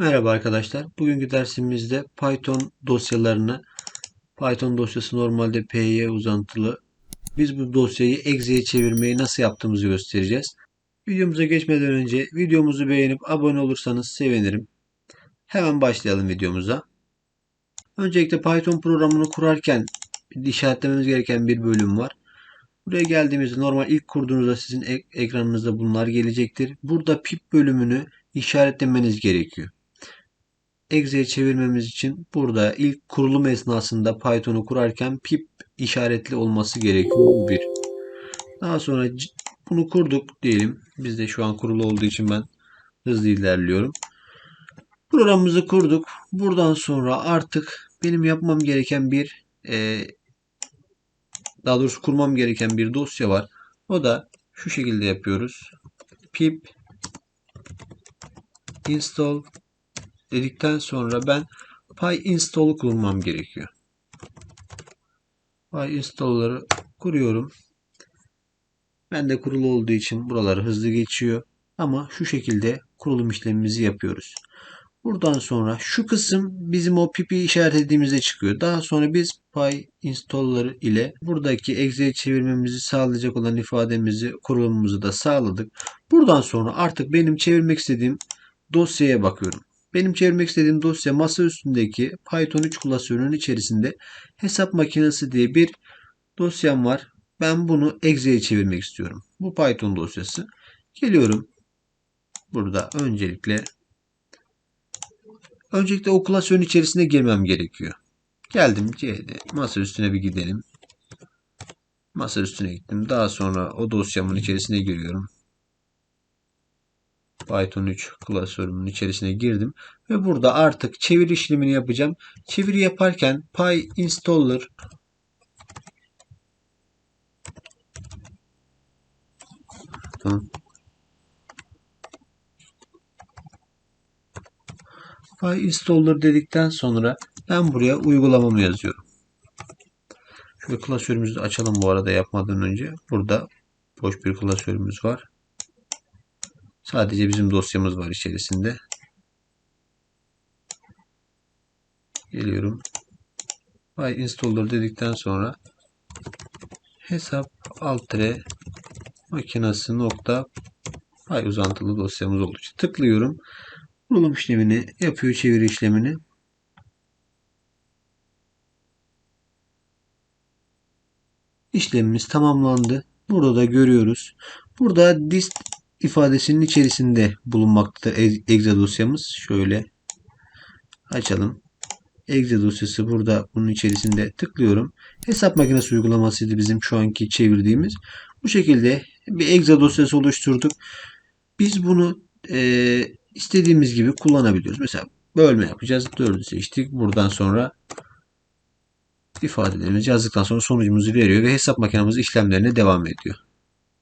Merhaba arkadaşlar. Bugünkü dersimizde Python dosyalarını Python dosyası normalde py uzantılı. Biz bu dosyayı exe'ye çevirmeyi nasıl yaptığımızı göstereceğiz. Videomuza geçmeden önce videomuzu beğenip abone olursanız sevinirim. Hemen başlayalım videomuza. Öncelikle Python programını kurarken işaretlememiz gereken bir bölüm var. Buraya geldiğimizde normal ilk kurduğunuzda sizin ek ekranınızda bunlar gelecektir. Burada pip bölümünü işaretlemeniz gerekiyor. Exe'ye çevirmemiz için burada ilk kurulum esnasında Python'u kurarken pip işaretli olması gerekiyor. Bu bir. Daha sonra bunu kurduk diyelim. Bizde şu an kurulu olduğu için ben hızlı ilerliyorum. Programımızı kurduk. Buradan sonra artık benim yapmam gereken bir e, daha doğrusu kurmam gereken bir dosya var. O da şu şekilde yapıyoruz. pip install dedikten sonra ben PyInstall'u kurmam gerekiyor. PyInstall'ları kuruyorum. Ben de kurulu olduğu için buraları hızlı geçiyor. Ama şu şekilde kurulum işlemimizi yapıyoruz. Buradan sonra şu kısım bizim o pipi işaretlediğimizde çıkıyor. Daha sonra biz PyInstall'ları ile buradaki exe'ye çevirmemizi sağlayacak olan ifademizi, kurulumumuzu da sağladık. Buradan sonra artık benim çevirmek istediğim dosyaya bakıyorum. Benim çevirmek istediğim dosya masa üstündeki Python 3 klasörünün içerisinde hesap makinesi diye bir dosyam var. Ben bunu exe'ye çevirmek istiyorum. Bu Python dosyası. Geliyorum. Burada öncelikle öncelikle o klasörün içerisine girmem gerekiyor. Geldim C'de masa üstüne bir gidelim. Masa üstüne gittim. Daha sonra o dosyamın içerisine giriyorum. Python 3 klasörümün içerisine girdim. Ve burada artık çeviri işlemini yapacağım. Çeviri yaparken PyInstaller tamam. PyInstaller dedikten sonra ben buraya uygulamamı yazıyorum. Şöyle klasörümüzü açalım bu arada yapmadan önce. Burada boş bir klasörümüz var. Sadece bizim dosyamız var içerisinde. Geliyorum. Py installer dedikten sonra hesap alt makinesi nokta pay uzantılı dosyamız için tıklıyorum. Kurulum işlemini yapıyor çeviri işlemini. İşlemimiz tamamlandı. Burada da görüyoruz. Burada dist ifadesinin içerisinde bulunmaktadır exe dosyamız. Şöyle açalım. Exe dosyası burada bunun içerisinde tıklıyorum. Hesap makinesi uygulamasıydı bizim şu anki çevirdiğimiz. Bu şekilde bir exe dosyası oluşturduk. Biz bunu e, istediğimiz gibi kullanabiliyoruz. Mesela bölme yapacağız. 4'ü seçtik. Buradan sonra ifadelerimizi yazdıktan sonra sonucumuzu veriyor ve hesap makinemiz işlemlerine devam ediyor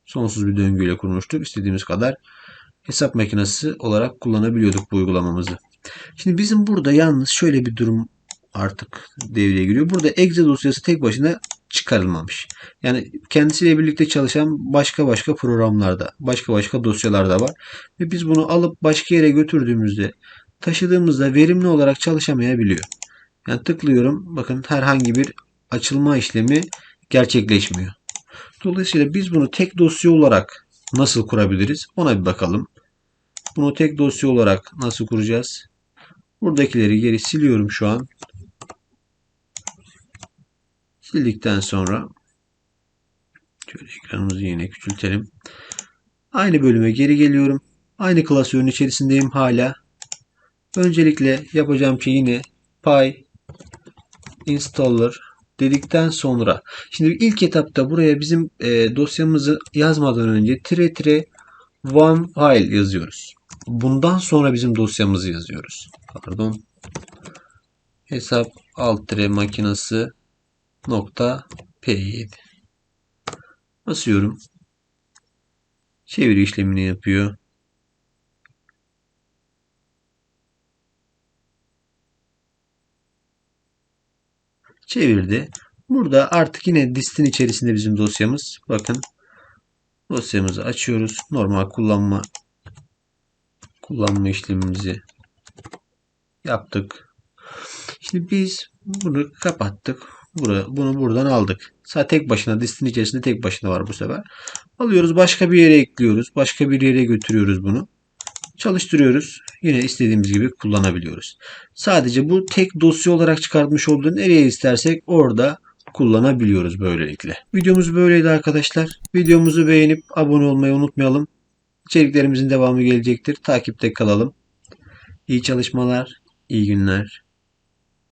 sonsuz bir döngüyle kurmuştuk. İstediğimiz kadar hesap makinesi olarak kullanabiliyorduk bu uygulamamızı. Şimdi bizim burada yalnız şöyle bir durum artık devreye giriyor. Burada exe dosyası tek başına çıkarılmamış. Yani kendisiyle birlikte çalışan başka başka programlarda, başka başka dosyalarda var. Ve biz bunu alıp başka yere götürdüğümüzde, taşıdığımızda verimli olarak çalışamayabiliyor. Yani tıklıyorum. Bakın herhangi bir açılma işlemi gerçekleşmiyor. Dolayısıyla biz bunu tek dosya olarak nasıl kurabiliriz? Ona bir bakalım. Bunu tek dosya olarak nasıl kuracağız? Buradakileri geri siliyorum şu an. Sildikten sonra şöyle ekranımızı yine küçültelim. Aynı bölüme geri geliyorum. Aynı klasörün içerisindeyim hala. Öncelikle yapacağım şey yine py installer dedikten sonra şimdi ilk etapta buraya bizim e, dosyamızı yazmadan önce tire tire one file yazıyoruz. Bundan sonra bizim dosyamızı yazıyoruz. Pardon. Hesap alt tire makinesi nokta p7 basıyorum. Çeviri işlemini yapıyor. Çevirdi. Burada artık yine distin içerisinde bizim dosyamız. Bakın dosyamızı açıyoruz. Normal kullanma kullanma işlemimizi Yaptık. Şimdi biz bunu kapattık. Bunu buradan aldık. Sadece tek başına listin içerisinde tek başına var bu sefer. Alıyoruz başka bir yere ekliyoruz. Başka bir yere götürüyoruz bunu. Çalıştırıyoruz. Yine istediğimiz gibi kullanabiliyoruz. Sadece bu tek dosya olarak çıkartmış olduğu nereye istersek orada kullanabiliyoruz böylelikle. Videomuz böyleydi arkadaşlar. Videomuzu beğenip abone olmayı unutmayalım. İçeriklerimizin devamı gelecektir. Takipte kalalım. İyi çalışmalar, iyi günler.